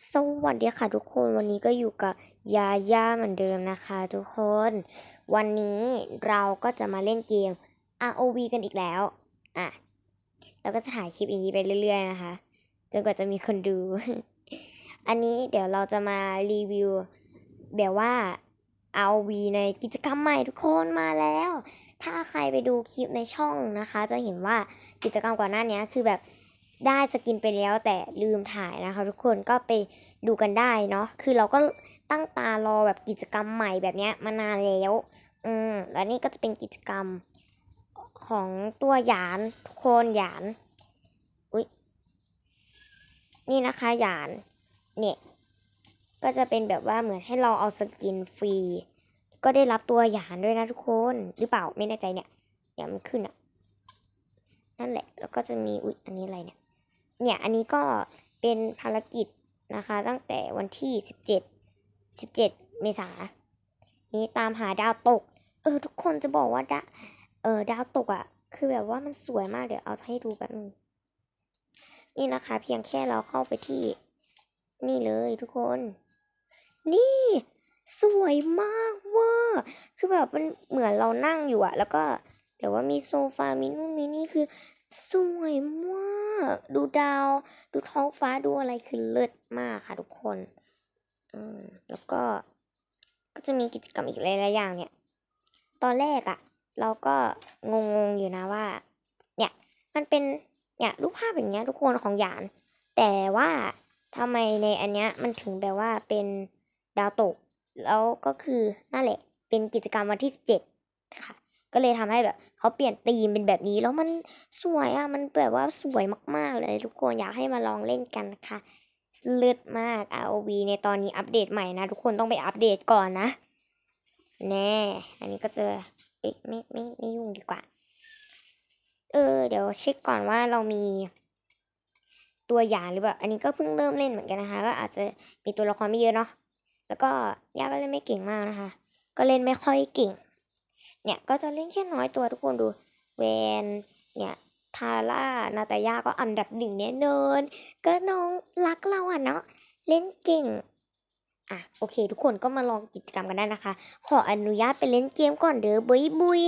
สวัสดีค่ะทุกคนวันนี้ก็อยู่กับยาย่าเหมือนเดิมนะคะ ทุกคน วันนี้เราก็จะมาเล่นเกม ROV กันอีกแล้ว อะ เราก็จะถ่ายคลิปอย่างนี้ไปเรื่อย ๆ นะคะจนกว่าจะมีคนดู อันนี้เดี๋ยวเราจะมารีวิว แบบว่า ROV ในกิจกรรมใหม่ทุกคนมาแล้ว ถ้าใครไปดูคลิปในช่องนะคะ จะเห็นว่ากิจกรรมก่อนหน้านี้คือแบบ ได้สกินไปแล้วแต่ลืมถ่ายนะคะ ทุกคนก็ไปดูกันได้เนาะคือเราก็ตั้งตารอแบบกิจกรรมใหม่แบบเนี้ยมานานแล้วอืมแล้วนี่ก็จะเป็นกิจกรรมของตัวหยานทุกคนหยานอุ๊ยนี่นะคะหยานเนี่ยก็จะเป็นแบบว่าเหมือนให้เราเอาสกินฟรีก็ได้รับตัวหยานด้วยนะทุกคนหรือเปล่าไม่แน่ใจเนี่ยเดี๋ยวมันขึ้นอะนั่นแหละ แล้วก็จะมีอุ๊ยอันนี้อะไรเนี่ย เนี่ยอันนี้ก็เป็นภารกิจนะคะ ตั้งแต่วันที่สิบเจ็ดสิบเจ็ดเมษานี้ตามหาดาวตก เออ ทุกคนจะบอกว่าดาเออดาวตกอะ่ะ คือแบบว่ามันสวยมากเดี๋ยวเอาให้ดูแป๊บนึงนี่นะคะ เพียงแค่เราเข้าไปที่ นี่เลยทุกคน นี่ สวยมากเว่าคือแบบมันเหมือนเรานั่งอยู่อะแล้วก็เดี๋ยวว่ามีโซฟามีนู่นมีนี่คือ สวยมาก ดูดาว ดูท้องฟ้าดูอะไรคือเลิศมากค่ะทุกคนอืมแล้วก็ก็จะมีกิจกรรมอีกหลายๆอย่างเนี่ย ตอนแรกอะเราก็งงๆอยู่นะว่า เนี่ย มันเป็นเนี่ยรูปภาพอย่างเงี้ยทุกคนของหยาน แต่ว่าทำไมในอันเนี้ยมันถึงแบบว่าเป็นดาวตก แล้วก็คือนั่นแหละ เป็นกิจกรรมวันที่สิบเจ็ดค่ะ ก็เลยทำให้แบบเขาเปลี่ยนธีมเป็นแบบนี้แล้วมันสวยอะมันแบบว่าสวยมากๆเลยทุกคนอยากให้มาลองเล่นกันนะคะเลิศมาก ROV ในตอนนี้อัปเดตใหม่นะทุกคนต้องไปอัปเดตก่อนนะ แน่ อันนี้ก็จะเอ๊ะไม่ไม่ไม่ยุ่งดีกว่า เออ เดี๋ยวเช็คก่อนว่าเรามีตัวอย่างหรือเปล่า อันนี้ก็เพิ่งเริ่มเล่นเหมือนกันนะคะ ก็อาจจะมีตัวละครไม่เยอะเนาะ แล้วก็ย่าก็เล่นไม่เก่งมากนะคะ ก็เล่นไม่ค่อยเก่ง เนี่ยก็จะเล่นแค่น้อยตัวทุกคนดูเวนเนี่ยทาร่านาตายาก็อันดับหนึ่งแน่นอนก็น้องรักเราอะเนาะเล่นเก่งอะโอเค ทุกคนก็มาลองกิจกรรมกันได้นะคะ ขออนุญาตไปเล่นเกมก่อนเด้อบุยบุย